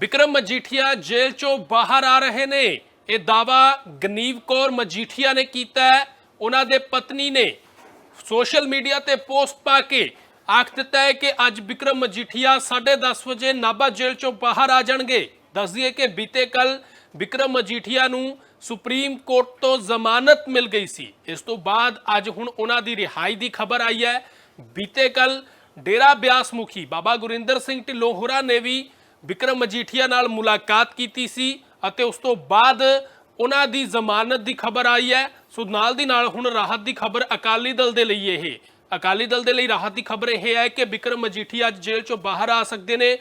ਵਿਕਰਮ ਮਜੀਠੀਆ ਜੇਲ੍ਹ ਚੋਂ ਬਾਹਰ ਆ ਰਹੇ ਨੇ। ਇਹ ਦਾਵਾ ਗਨੀਵ ਕੌਰ ਮਜੀਠੀਆ ਨੇ ਕੀਤਾ ਹੈ। ਉਹਨਾਂ ਦੇ ਪਤਨੀ ਨੇ ਸੋਸ਼ਲ ਮੀਡੀਆ ਤੇ ਪੋਸਟ ਪਾ ਕੇ ਆਖ ਦਿੱਤਾ ਹੈ ਕਿ ਅੱਜ ਵਿਕਰਮ ਮਜੀਠੀਆ 10:30 ਵਜੇ ਨਾਭਾ ਜੇਲ੍ਹ ਚੋਂ ਬਾਹਰ ਆ ਜਾਣਗੇ। ਦੱਸ ਦਈਏ ਕਿ ਬੀਤੇ ਕੱਲ ਵਿਕਰਮ ਮਜੀਠੀਆ ਨੂੰ ਸੁਪਰੀਮ ਕੋਰਟ ਤੋਂ ਜ਼ਮਾਨਤ ਮਿਲ ਗਈ ਸੀ। ਇਸ ਤੋਂ ਬਾਅਦ ਅੱਜ ਹੁਣ ਉਹਨਾਂ ਦੀ ਰਿਹਾਈ ਦੀ ਖਬਰ ਆਈ ਹੈ। ਬੀਤੇ ਕੱਲ ਡੇਰਾ ਬਿਆਸ ਮੁਖੀ ਬਾਬਾ ਗੁਰਿੰਦਰ ਸਿੰਘ ਢਿੱਲੋਂ ਹੋਰਾਂ ਨੇ ਵੀ ਵਿਕਰਮ ਮਜੀਠੀਆ ਨਾਲ ਮੁਲਾਕਾਤ ਕੀਤੀ ਸੀ ਅਤੇ ਉਸ ਤੋਂ ਬਾਅਦ ਉਹਨਾਂ ਦੀ ਜ਼ਮਾਨਤ ਦੀ ਖਬਰ ਆਈ ਹੈ। ਸੋ ਨਾਲ ਦੀ ਨਾਲ ਹੁਣ ਰਾਹਤ ਦੀ ਖਬਰ ਅਕਾਲੀ ਦਲ ਦੇ ਲਈ ਇਹ। ਅਕਾਲੀ ਦਲ ਦੇ ਲਈ ਰਾਹਤ ਦੀ ਖਬਰ ਇਹ ਹੈ ਕਿ ਵਿਕਰਮ ਮਜੀਠੀਆ ਅੱਜ ਜੇਲ੍ਹ ਚੋਂ ਬਾਹਰ ਆ ਸਕਦੇ ਨੇ।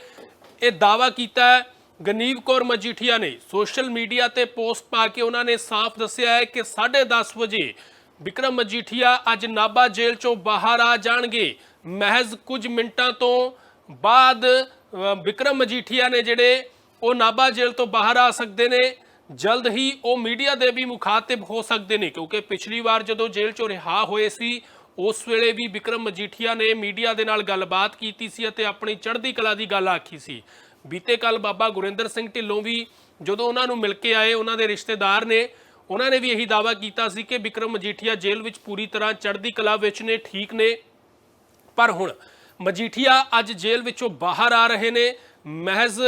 ਇਹ ਦਾਵਾ ਕੀਤਾ ਹੈ ਗਨੀਵ ਕੌਰ ਮਜੀਠੀਆ ਨੇ। ਸੋਸ਼ਲ ਮੀਡੀਆ ਤੇ ਪੋਸਟ ਪਾ ਕੇ ਉਹਨਾਂ ਨੇ ਸਾਫ਼ ਦੱਸਿਆ ਹੈ ਕਿ 10:30 ਵਜੇ ਵਿਕਰਮ ਮਜੀਠੀਆ ਅੱਜ ਨਾਭਾ ਜੇਲ੍ਹ ਚੋਂ ਬਾਹਰ ਆ ਜਾਣਗੇ। ਮਹਿਜ਼ ਕੁਝ ਮਿੰਟਾਂ ਤੋਂ ਬਾਅਦ ਵਿਕਰਮ ਮਜੀਠੀਆ ਨੇ ਜਿਹੜੇ ਉਹ ਨਾਭਾ ਜੇਲ੍ਹ ਤੋਂ ਬਾਹਰ ਆ ਸਕਦੇ ਨੇ, ਜਲਦ ਹੀ ਉਹ ਮੀਡੀਆ ਦੇ ਵੀ ਮੁਖਾਤਿਬ ਹੋ ਸਕਦੇ ਨੇ, ਕਿਉਂਕਿ ਪਿਛਲੀ ਵਾਰ ਜਦੋਂ ਜੇਲ੍ਹ ਚੋਂ ਰਿਹਾ ਹੋਏ ਸੀ, ਉਸ ਵੇਲੇ ਵੀ ਵਿਕਰਮ ਮਜੀਠੀਆ ਨੇ ਮੀਡੀਆ ਦੇ ਨਾਲ ਗੱਲਬਾਤ ਕੀਤੀ ਸੀ ਅਤੇ ਆਪਣੀ ਚੜ੍ਹਦੀ ਕਲਾ ਦੀ ਗੱਲ ਆਖੀ ਸੀ। ਬੀਤੇ ਕੱਲ ਬਾਬਾ ਗੁਰਿੰਦਰ ਸਿੰਘ ਢਿੱਲੋਂ ਵੀ ਜਦੋਂ ਉਹਨਾਂ ਨੂੰ ਮਿਲ ਕੇ ਆਏ, ਉਹਨਾਂ ਦੇ ਰਿਸ਼ਤੇਦਾਰ ਨੇ, ਉਹਨਾਂ ਨੇ ਵੀ ਇਹੀ ਦਾਅਵਾ ਕੀਤਾ ਸੀ ਕਿ ਵਿਕਰਮ ਮਜੀਠੀਆ ਜੇਲ੍ਹ ਵਿੱਚ ਪੂਰੀ ਤਰ੍ਹਾਂ ਚੜ੍ਹਦੀ ਕਲਾ ਵਿੱਚ ਨੇ, ਠੀਕ ਨੇ, ਪਰ ਹੁਣ ਮਜੀਠੀਆ ਅੱਜ ਜੇਲ੍ਹ ਵਿੱਚੋਂ ਬਾਹਰ ਆ ਰਹੇ ਨੇ। ਮਹਿਜ਼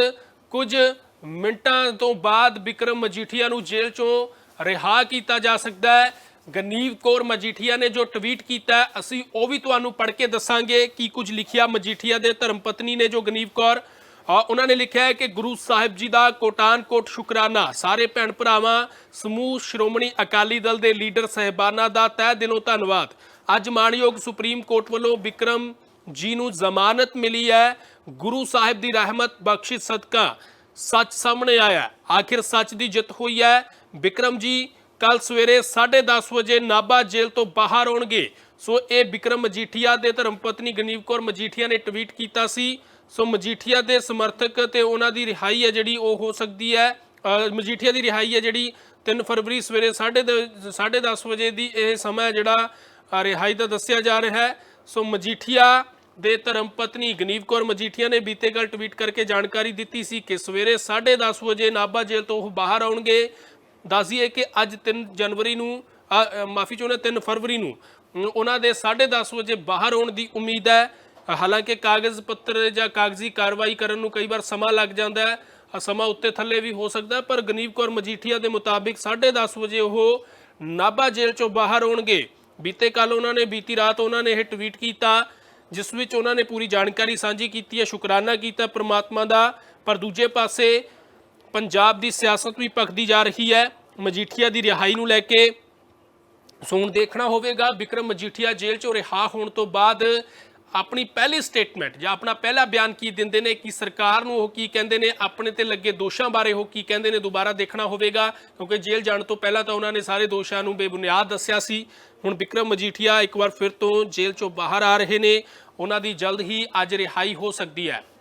ਕੁਝ ਮਿੰਟਾਂ ਤੋਂ ਬਾਅਦ ਵਿਕਰਮ ਮਜੀਠੀਆ ਨੂੰ ਜੇਲ੍ਹ ਚੋਂ ਰਿਹਾ ਕੀਤਾ ਜਾ ਸਕਦਾ ਹੈ। ਗਨੀਵ ਕੌਰ ਮਜੀਠੀਆ ਨੇ ਜੋ ਟਵੀਟ ਕੀਤਾ ਅਸੀਂ ਉਹ ਵੀ ਤੁਹਾਨੂੰ ਪੜ੍ਹ ਕੇ ਦੱਸਾਂਗੇ ਕੀ ਕੁਝ ਲਿਖਿਆ ਮਜੀਠੀਆ ਦੇ ਧਰਮ ਪਤਨੀ ਨੇ ਜੋ ਗਨੀਵ ਕੌਰ। ਉਹਨਾਂ ਨੇ ਲਿਖਿਆ ਹੈ ਕਿ ਗੁਰੂ ਸਾਹਿਬ ਜੀ ਦਾ ਕੋਟਾਨ ਕੋਟ ਸ਼ੁਕਰਾਨਾ, ਸਾਰੇ ਭੈਣ ਭਰਾਵਾਂ, ਸਮੂਹ ਸ਼੍ਰੋਮਣੀ ਅਕਾਲੀ ਦਲ ਦੇ ਲੀਡਰ ਸਹਿਬਾਨਾਂ ਦਾ ਤਹਿ ਦਿਲੋਂ ਧੰਨਵਾਦ। ਅੱਜ ਮਾਣਯੋਗ ਸੁਪਰੀਮ ਕੋਰਟ ਵੱਲੋਂ ਵਿਕਰਮ ਜੀ ਨੂੰ ਜ਼ਮਾਨਤ ਮਿਲੀ ਹੈ। ਗੁਰੂ ਸਾਹਿਬ ਦੀ ਰਹਿਮਤ ਬਖਸ਼ਿਸ਼ ਸਦਕਾ ਸੱਚ ਸਾਹਮਣੇ ਆਇਆ। ਆਖਿਰ ਸੱਚ ਦੀ ਜਿੱਤ ਹੋਈ ਹੈ। ਵਿਕਰਮ ਜੀ ਕੱਲ ਸਵੇਰੇ 10:30 ਵਜੇ ਨਾਭਾ ਜੇਲ੍ਹ ਤੋਂ ਬਾਹਰ ਆਉਣਗੇ। ਸੋ ਇਹ ਵਿਕਰਮ ਮਜੀਠੀਆ ਦੇ ਧਰਮ ਪਤਨੀ ਗਨੀਵ ਕੌਰ ਮਜੀਠੀਆ ਨੇ ਟਵੀਟ ਕੀਤਾ ਸੀ। ਸੋ ਮਜੀਠੀਆ ਦੇ ਸਮਰਥਕ ਤੇ ਉਹਨਾਂ ਦੀ ਰਿਹਾਈ ਹੈ ਜਿਹੜੀ ਉਹ ਹੋ ਸਕਦੀ ਹੈ। ਮਜੀਠੀਆ ਦੀ ਰਿਹਾਈ ਹੈ ਜਿਹੜੀ 3 ਫਰਵਰੀ ਸਵੇਰੇ 10:30 ਵਜੇ ਦੀ ਇਹ ਸਮਾਂ ਜਿਹੜਾ ਰਿਹਾਈ ਦਾ ਦੱਸਿਆ ਜਾ ਰਿਹਾ ਹੈ। ਸੋ ਮਜੀਠੀਆ ਦੇ ਧਰਮ ਪਤਨੀ ਗਨੀਵ ਕੌਰ ਮਜੀਠੀਆ ਨੇ ਬੀਤੇ ਕੱਲ ਟਵੀਟ ਕਰਕੇ ਜਾਣਕਾਰੀ ਦਿੱਤੀ ਸੀ ਕਿ ਸਵੇਰੇ 10:30 ਵਜੇ ਨਾਭਾ ਜੇਲ੍ਹ ਤੋਂ ਉਹ ਬਾਹਰ ਆਉਣਗੇ। ਦੱਸੀਏ ਕਿ ਅੱਜ 3 ਜਨਵਰੀ ਨੂੰ ਮਾਫੀ ਚਾਹੁੰਦਾ 3 ਫਰਵਰੀ ਨੂੰ ਉਹਨਾਂ ਦੇ 10:30 ਵਜੇ ਬਾਹਰ ਆਉਣ ਦੀ ਉਮੀਦ ਹੈ। ਹਾਲਾਂਕਿ ਕਾਗਜ਼ ਪੱਤਰ ਜਾਂ ਕਾਗਜ਼ੀ ਕਾਰਵਾਈ ਕਰਨ ਨੂੰ ਕਈ ਵਾਰ ਸਮਾਂ ਲੱਗ ਜਾਂਦਾ ਹੈ। ਸਮਾਂ ਉੱਤੇ ਥੱਲੇ ਵੀ ਹੋ ਸਕਦਾ ਪਰ ਗਨੀਵ ਕੌਰ ਮਜੀਠੀਆ ਦੇ ਮੁਤਾਬਿਕ 10:30 ਵਜੇ ਉਹ ਨਾਭਾ ਜੇਲ੍ਹ ਚੋਂ ਬਾਹਰ ਆਉਣਗੇ। ਬੀਤੇ ਕੱਲ ਉਹਨਾਂ ਨੇ ਬੀਤੀ ਰਾਤ ਉਹਨਾਂ ਨੇ ਇਹ ਟਵੀਟ ਕੀਤਾ ਜਿਸ ਵਿੱਚ ਉਹਨਾਂ ਨੇ ਪੂਰੀ ਜਾਣਕਾਰੀ ਸਾਂਝੀ ਕੀਤੀ ਹੈ, ਸ਼ੁਕਰਾਨਾ ਕੀਤਾ ਪ੍ਰਮਾਤਮਾ ਦਾ। ਪਰ ਦੂਜੇ ਪਾਸੇ ਪੰਜਾਬ ਦੀ ਸਿਆਸਤ ਵੀ ਭਖਦੀ ਜਾ ਰਹੀ ਹੈ। ਮਜੀਠੀਆ ਦੀ ਰਿਹਾਈ ਨੂੰ ਲੈ ਕੇ ਸੋ ਦੇਖਣਾ ਹੋਵੇਗਾ। ਵਿਕਰਮ ਮਜੀਠੀਆ ਜੇਲ੍ਹ ਚੋਂ ਰਿਹਾ ਹੋਣ ਤੋਂ ਬਾਅਦ ਆਪਣੀ ਪਹਿਲੀ ਸਟੇਟਮੈਂਟ ਜਾਂ ਆਪਣਾ ਪਹਿਲਾ ਬਿਆਨ ਕੀ ਦਿੰਦੇ ਨੇ, ਕਿ ਸਰਕਾਰ ਨੂੰ ਉਹ ਕੀ ਕਹਿੰਦੇ ਨੇ, ਆਪਣੇ ਤੇ ਲੱਗੇ ਦੋਸ਼ਾਂ ਬਾਰੇ ਉਹ ਕੀ ਕਹਿੰਦੇ ਨੇ, ਦੁਬਾਰਾ ਦੇਖਣਾ ਹੋਵੇਗਾ। ਕਿਉਂਕਿ ਜੇਲ੍ਹ ਜਾਣ ਤੋਂ ਪਹਿਲਾਂ ਤਾਂ ਉਹਨਾਂ ਨੇ ਸਾਰੇ ਦੋਸ਼ਾਂ ਨੂੰ ਬੇਬੁਨਿਆਦ ਦੱਸਿਆ ਸੀ। ਹੁਣ ਵਿਕਰਮ ਮਜੀਠੀਆ ਇੱਕ ਵਾਰ ਫਿਰ ਤੋਂ ਜੇਲ੍ਹ ਚੋਂ ਬਾਹਰ ਆ ਰਹੇ ਨੇ। ਉਹਨਾਂ ਦੀ ਜਲਦ ਹੀ ਅੱਜ ਰਿਹਾਈ ਹੋ ਸਕਦੀ ਹੈ।